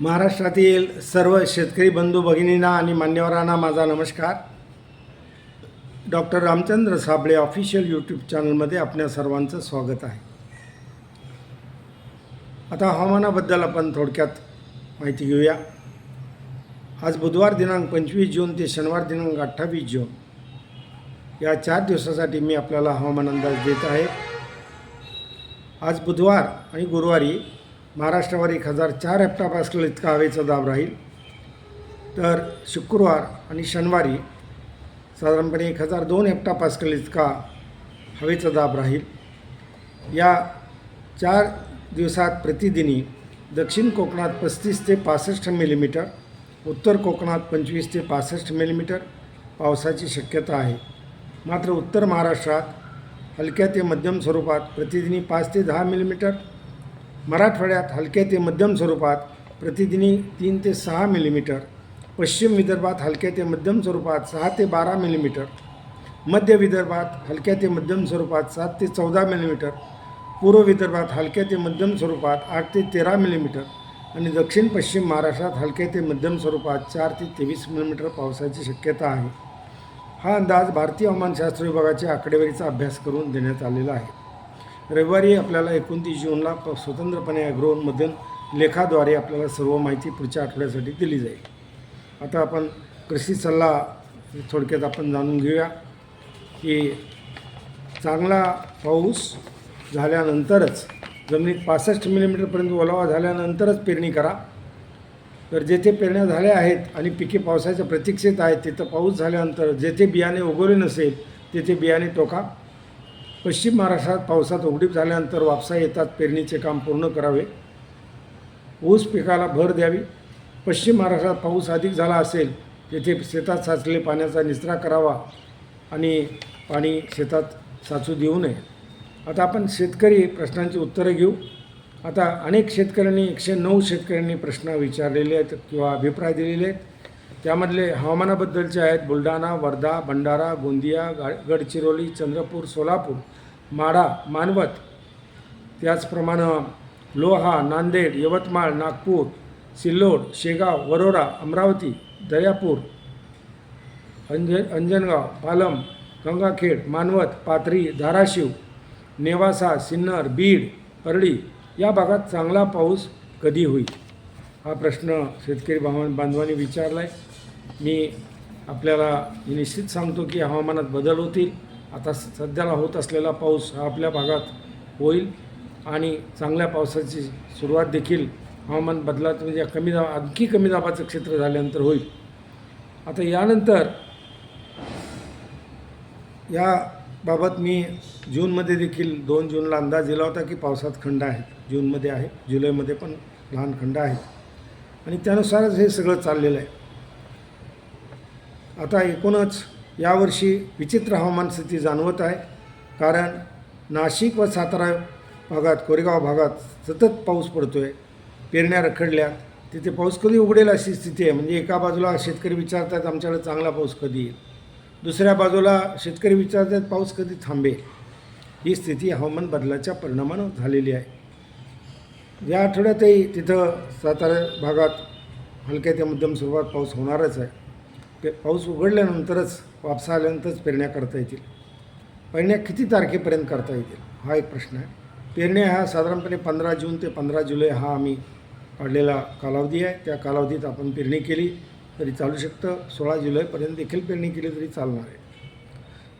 महाराष्ट्रातील सर्व शेतकरी बंधू भगिनींना आणि मान्यवरांना माझा नमस्कार. Doctor Ramchandra Sable official YouTube चॅनलमध्ये आपल्या सर्वांचं स्वागत आहे. आता हवामानाबद्दल आपण थोडक्यात माहिती घेऊया. आज बुधवार दिनांक पंचवीस जून ते शनिवार दिनांक अठ्ठावीस जून या चार दिवसासाठी मी आपल्याला हवामान अंदाज देत आहे. आज बुधवार आणि गुरुवारी महाराष्ट्रावर एक हजार चार हेक्टापास्कल इतका हवेचा दाब राहील. तर शुक्रवार आणि शनिवारी साधारणपणे एक हजार दोन हेक्टापास्कल इतका हवेचा दाब राहील. या चार दिवसात प्रतिदिनी दक्षिण कोकणात पस्तीस ते पासष्ट मिलीमीटर उत्तर कोकणात पंचवीस ते पासष्ट मिलीमीटर पावसाची शक्यता आहे. मात्र उत्तर महाराष्ट्रात हलक्या ते मध्यम स्वरूपात प्रतिदिनी पाच ते दहा मिलीमीटर मराठवाड्यात हलक्या ते मध्यम स्वरूपात प्रतिदिनी तीन ते सहा मिलीमीटर पश्चिम विदर्भात हलक्या ते मध्यम स्वरूपात सहा ते बारा मिलीमीटर मध्य विदर्भात हलक्या ते मध्यम स्वरूपात सात ते चौदा मिलीमीटर पूर्व विदर्भात हलक्या ते मध्यम स्वरूपात आठ ते तेरा मिलीमीटर आणि दक्षिण पश्चिम महाराष्ट्रात हलक्या ते मध्यम स्वरूपात चार ते तेवीस मिलीमीटर पावसाची शक्यता आहे. हा अंदाज भारतीय हवामानशास्त्र विभागाच्या आकडेवारीचा अभ्यास करून देण्यात आलेला आहे. रविवारी आपल्याला एकोणतीस जूनला प- स्वतंत्रपणे ॲग्रोमधून लेखाद्वारे आपल्याला सर्व माहिती पुढच्या आठवड्यासाठी दिली जाईल. आता आपण कृषी सल्ला थोडक्यात आपण जाणून घेऊया की चांगला पाऊस झाल्यानंतरच जमिनीत पासष्ट मिलीमीटरपर्यंत ओलावा झाल्यानंतरच पेरणी करा. तर जेथे पेरण्या झाल्या आहेत आणि पिके पावसाच्या प्रतीक्षेत आहेत तिथं पाऊस झाल्यानंतर जेथे बियाणे उगवले नसेल तेथे बियाणे टोका. पश्चिम महाराष्ट्रात पावसात उघडीप झाल्यानंतर वापसा येतात पेरणीचे काम पूर्ण करावे. ऊस पिकाला भर द्यावी. पश्चिम महाराष्ट्रात पाऊस अधिक झाला असेल तेथे शेतात साचले पाण्याचा निचरा करावा आणि पाणी शेतात साचू देऊ नये. आता आपण शेतकरी प्रश्नांची उत्तरं घेऊ. आता अनेक शेतकऱ्यांनी एकशे नऊ शेतकऱ्यांनी प्रश्न विचारलेले आहेत किंवा अभिप्राय दिलेले आहेत. त्यामधले हवामानाबद्दलचे आहेत बुलढाणा वर्धा भंडारा गोंदिया गा गडचिरोली चंद्रपूर सोलापूर माढा मानवत. त्याचप्रमाणे लोहा नांदेड यवतमाळ नागपूर सिल्लोड शेगाव वरोरा अमरावती दर्यापूर अंज अंजनगाव पालम गंगाखेड मानवत पाथरी धाराशिव नेवासा सिन्नर बीड परळी या भागात चांगला पाऊस कधी होईल? हा प्रश्न शेतकरी बांधव बांधवांनी विचारला आहे मी आपल्याला निश्चित सांगतो की हवामानात बदल होतील. आता स- सध्याला होत असलेला पाऊस हा आपल्या भागात होईल आणि चांगल्या पावसाची सुरुवात देखील हवामान बदलात म्हणजे कमी दाब आणखी कमी दाबाचं क्षेत्र झाल्यानंतर होईल. आता यानंतर याबाबत मी जूनमध्ये देखील दोन जूनला अंदाज दिला होता की पावसात खंड आहेत. जूनमध्ये आहे जुलैमध्ये पण लहान खंड आहेत. आणि त्यानुसारच हे सगळं चाललेलं आहे. आता एकूणच यावर्षी विचित्र हवामान स्थिती जाणवत आहे. कारण नाशिक व सातारा भागात कोरेगाव भागात सतत पाऊस पडतो आहे पेरण्या रखडल्या. तिथे पाऊस कधी उघडेल अशी स्थिती आहे. म्हणजे एका बाजूला शेतकरी विचारतात आमच्याकडे चांगला पाऊस कधी येईल? दुसऱ्या बाजूला शेतकरी विचारतात पाऊस कधी थांबेल? ही स्थिती हवामान बदलाच्या परिणामानं झालेली आहे. या आठवड्यातही तिथं सातारा भागात हलक्या ते मध्यम स्वरूपात पाऊस होणारच आहे. पे पाऊस उघडल्यानंतरच वापसा आल्यानंतरच पेरण्या करता येतील. पेरण्या किती तारखेपर्यंत करता येतील? हा एक प्रश्न आहे. पेरण्या हा साधारणपणे पंधरा जून ते पंधरा जुलै हा आम्ही काढलेला कालावधी आहे. त्या कालावधीत आपण पेरणी केली तरी चालू शकतं. सोळा जुलैपर्यंत देखील पेरणी केली तरी चालणार आहे.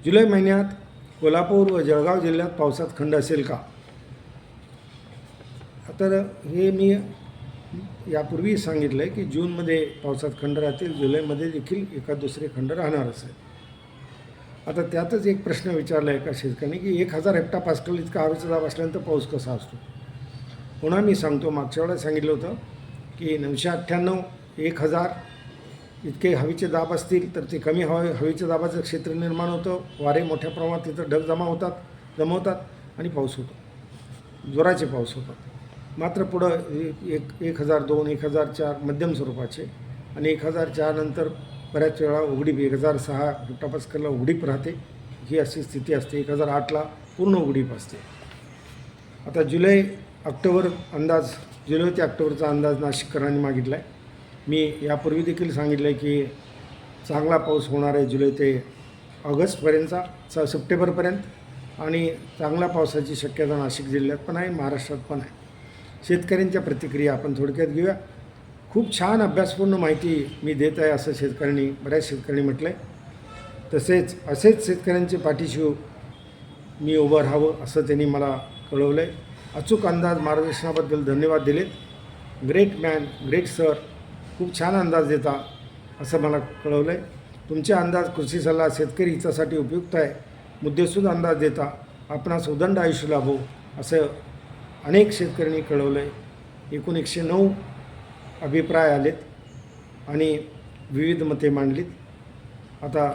जुलै महिन्यात कोल्हापूर व जळगाव जिल्ह्यात पावसात खंड असेल का? तर हे मी यापूर्वी सांगितलं आहे की जूनमध्ये पावसात खंड राहतील जुलैमध्ये देखील एका दुसरे खंड राहणारच आहे आता त्यातच एक प्रश्न विचारला आहे एका शेतकऱ्याने की एक हजार हेक्टा पास्कल इतका हवेचा दाब असल्यानंतर पाऊस कसा असतो? पुन्हा मी सांगतो मागच्या वेळेला सांगितलं होतं की नऊशे अठ्ठ्याण्णव एक हजार इतके हवेचे दाब असतील तर ते कमी हवे हवेच्या दाबाचं क्षेत्र निर्माण होतं वारे मोठ्या प्रमाणात तिथं ढग जमा होतात जमवतात आणि पाऊस होतो. जोराचे पाऊस होतात. मात्र पुढं एक एक हजार दोन एक हजार चार मध्यम स्वरूपाचे. आणि एक हजार चारनंतर बऱ्याच वेळा उघडीप एक हजार सहा हेक्टापास्कलला उघडीप राहते. ही अशी स्थिती असते. एक हजार आठला पूर्ण उघडीप असते. आता जुलै ऑक्टोबर अंदाज जुलै ते ऑक्टोबरचा अंदाज नाशिककरांनी मागितला आहे मी यापूर्वी देखील सांगितलं आहे की चांगला पाऊस होणार आहे जुलै ते ऑगस्टपर्यंतचा स सप्टेंबरपर्यंत. आणि चांगल्या पावसाची शक्यता नाशिक जिल्ह्यात पण आहे महाराष्ट्रात पण आहे. शेतकऱ्यांच्या प्रतिक्रिया आपण थोडक्यात घेऊया. खूप छान अभ्यासपूर्ण माहिती मी देत आहे असं शेतकऱ्यांनी बऱ्याच शेतकऱ्यांनी म्हटलं आहे तसेच असेच शेतकऱ्यांचे पाठीशी मी उभं राहावं असं त्यांनी मला कळवलं आहे अचूक अंदाज मार्गदर्शनाबद्दल धन्यवाद दिलेत. ग्रेट मॅन ग्रेट सर खूप छान अंदाज देता असं मला कळवलं आहे तुमचे अंदाज कृषी सल्ला शेतकरी हितासाठी उपयुक्त आहे. मुद्देसूद अंदाज देता. आपणास उदंड आयुष्य लाभो असं अनेक शेतकऱ्यांनी कळवलं आहे एकूण एकशे नऊ अभिप्राय आलेत आणि विविध मते मांडलीत. आता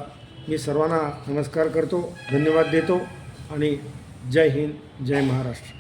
मी सर्वांना नमस्कार करतो धन्यवाद देतो आणि जय हिंद जय महाराष्ट्र.